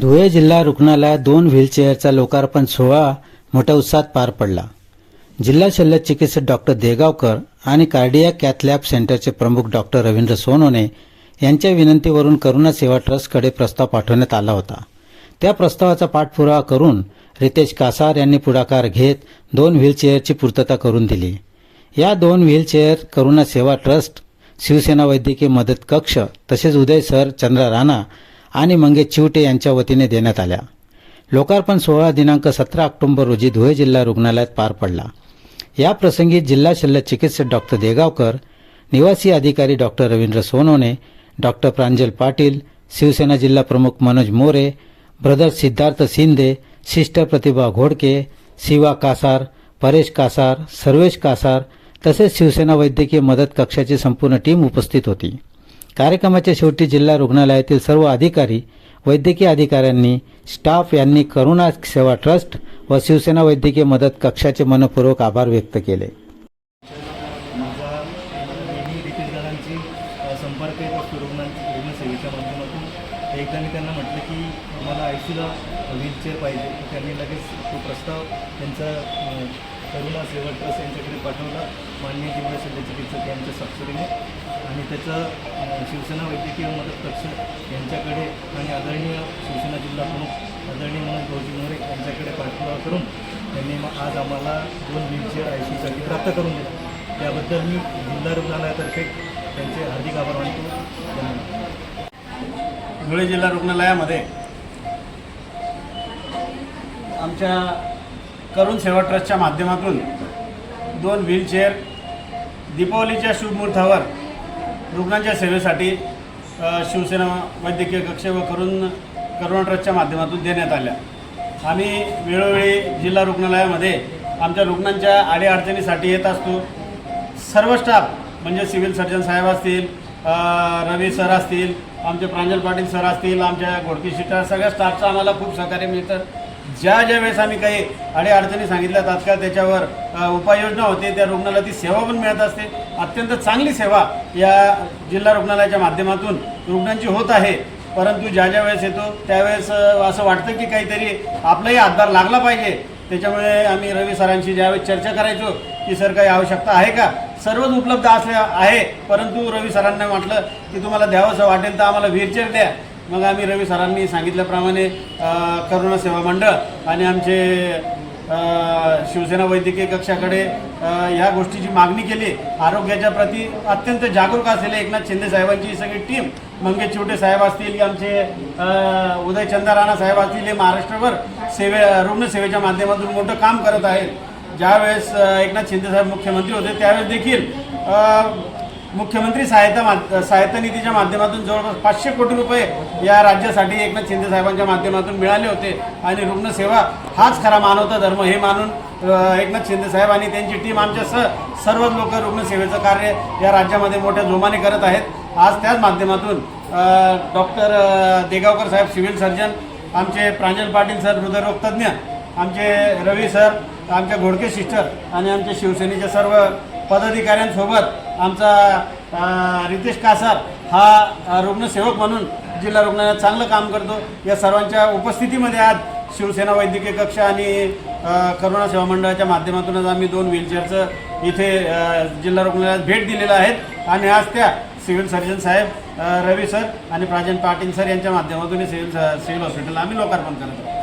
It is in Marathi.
धुळे जिल्हा रुग्णालयात दोन व्हीलचेअरचा लोकार्पण सोहळा मोठ्या उत्साहात पार पडला. जिल्हा शल्य चिकित्सक डॉक्टर देगावकर आणि कार्डियाक कॅथ लॅब सेंटरचे प्रमुख डॉक्टर रवींद्र सोनोने यांच्या विनंतीवरून करुणा सेवा ट्रस्टकडे प्रस्ताव पाठवण्यात आला होता. त्या प्रस्तावाचा पाठपुरावा करून रितेश कासार यांनी पुढाकार घेत दोन व्हीलचेअरची पूर्तता करून दिली. या दोन व्हीलचेअर करुणा सेवा ट्रस्ट शिवसेना वैद्यकीय मदत कक्ष तसेच उदय सर चंद्रा राणा आणि मंगेश चिवटे यांच्या वतीने देण्यात आल्या. लोकार्पण सोहळा दिनांक सतरा ऑक्टोबर रोजी धुळे जिल्हा रुग्णालयात पार पडला. या प्रसंगी जिल्हा शल्य चिकित्सक डॉक्टर देगावकर निवासी अधिकारी डॉक्टर रवींद्र सोनवणे डॉक्टर प्रांजल पाटील शिवसेना जिल्हा प्रमुख मनोज मोरे ब्रदर सिद्धार्थ शिंदे सिस्टर प्रतिभा घोडके शिवा कासार परेश कासार सर्वेश कासार तसेच शिवसेना वैद्यकीय मदत कक्षाची संपूर्ण टीम उपस्थित होती. कार्यक्रमाच्या शेवटी जिल्हा रुग्णालयातील सर्व अधिकारी वैद्यकीय अधिकाऱ्यांनी स्टाफ यांनी करुणा सेवा ट्रस्ट व शिवसेना वैद्यकीय मदत कक्षाचे मनपूर्वक आभार व्यक्त केले. संपर्क येत रुग्णांची रुग्णसेवेच्या माध्यमातून. एकदा मी त्यांना म्हटलं की मला आय सीला व्हीलचेअर पाहिजे. त्यांनी लगेच तो प्रस्ताव त्यांचा करुणा सेवा ट्रस्ट यांच्याकडे पाठवला. माननीय जिल्हा शल्य चिकित्सक यांच्या सबसिडीने आणि त्याचं शिवसेना वैद्यकीय मदत कक्ष यांच्याकडे आणि आदरणीय शिवसेना जिल्हा प्रमुख आदरणीय मनोज भाऊजी मोरे यांच्याकडे पाठपुरावा करून त्यांनी मग आज आम्हाला दोन व्हीलचेअर आय सीसाठी प्राप्त करून दिले. त्याबद्दल मी जिल्हा रुग्णालयातर्फे त्यांचे हार्दिक आभार मानतो. धुळे जिल्हा रुग्णालयामध्ये आमच्या करुण सेवा ट्रस्टच्या माध्यमातून दोन व्हीलचेअर दीपावलीच्या शुभमुहूर्तावर रुग्णांच्या सेवेसाठी शिवसेना वैद्यकीय कक्ष व करुण करुणा ट्रस्टच्या माध्यमातून देण्यात आल्या. आम्ही वेळोवेळी जिल्हा रुग्णालयामध्ये आमच्या रुग्णांच्या अडीअडचणीसाठी येत असतो. सर्व स्टाफ म्हणजे सिव्हिल सर्जन साहेब असतील रवी सर असतील आमचे प्रांजल पाटील सर असतील आमच्या गोडकी शिटर सगळ्या स्टाफचं आम्हाला खूप सहकार्य मिळतं. ज्या ज्या वेळेस आम्ही काही अडीअडचणी सांगितल्या तात्काळ त्याच्यावर उपाययोजना होते त्या रुग्णाला ती सेवा पण मिळत असते. अत्यंत चांगली सेवा या जिल्हा रुग्णालयाच्या माध्यमातून रुग्णांची होत आहे. परंतु ज्या ज्या वेळेस येतो त्यावेळेस असं वाटतं की काहीतरी आपलाही हातभार लागला पाहिजे. त्याच्यामुळे आम्ही रवी सरांशी ज्यावेळेस चर्चा करायचो की सर काही आवश्यकता आहे का? सर्वच उपलब्ध असले आहे. परंतु रवी सरांना म्हटलं की तुम्हाला द्यावंसं वाटेल तर आम्हाला व्हीलचेअर द्या. मग आम्ही रवी सरांनी सांगितल्याप्रमाणे करुणा सेवा मंडळ आणि आमचे शिवसेना वैद्यकीय कक्षाकडे ह्या गोष्टीची मागणी केली. आरोग्याच्या प्रती अत्यंत जागरूक असलेले एकनाथ शिंदे साहेबांची सगळी टीम मंगेश चिवटे साहेब असतील की आमचे उदय चंदा राणा साहेब असतील हे महाराष्ट्रभर सेवे रुग्णसेवेच्या माध्यमातून मोठं काम करत आहेत. ज्यावेळेस एकनाथ शिंदे साहेब मुख्यमंत्री होते त्यावेळेस देखील मुख्यमंत्री सहायता मा सहायता निधीच्या माध्यमातून जवळपास पाचशे कोटी रुपये या राज्यासाठी एकनाथ शिंदे साहेबांच्या माध्यमातून मिळाले होते. आणि रुग्णसेवा हाच खरा मानवता धर्म हे मानून एकनाथ शिंदे साहेब आणि त्यांची टीम आमच्या स सर्व लोक रुग्णसेवेचं कार्य या राज्यामध्ये मोठ्या जोमाने करत आहेत. आज त्याच माध्यमातून डॉक्टर देगावकर साहेब सिव्हिल सर्जन आमचे प्रांजल पाटील सर हृदयरोगतज्ञ आमचे रवी सर आमच्या घोडके सिस्टर आणि आमचे शिवसेनेचे सर्व पदाधिकाऱ्यांसोबत आमचा रितेश कासार हा रुग्णसेवक म्हणून जिल्हा रुग्णालयात चांगलं काम करतो. या सर्वांच्या उपस्थितीमध्ये आज शिवसेना वैद्यकीय कक्ष आणि करोना करुणा सेवा मंडळाच्या माध्यमातूनच आम्ही दोन व्हीलचेअरचं इथे जिल्हा रुग्णालयात भेट दिलेलं आहेत. आणि आज त्या सिव्हिल सर्जन साहेब रवी सर आणि प्राजन पाटील सर यांच्या माध्यमातून सिव्हिल सिव्हिल हॉस्पिटल आम्ही लोकार्पण करत आहोत.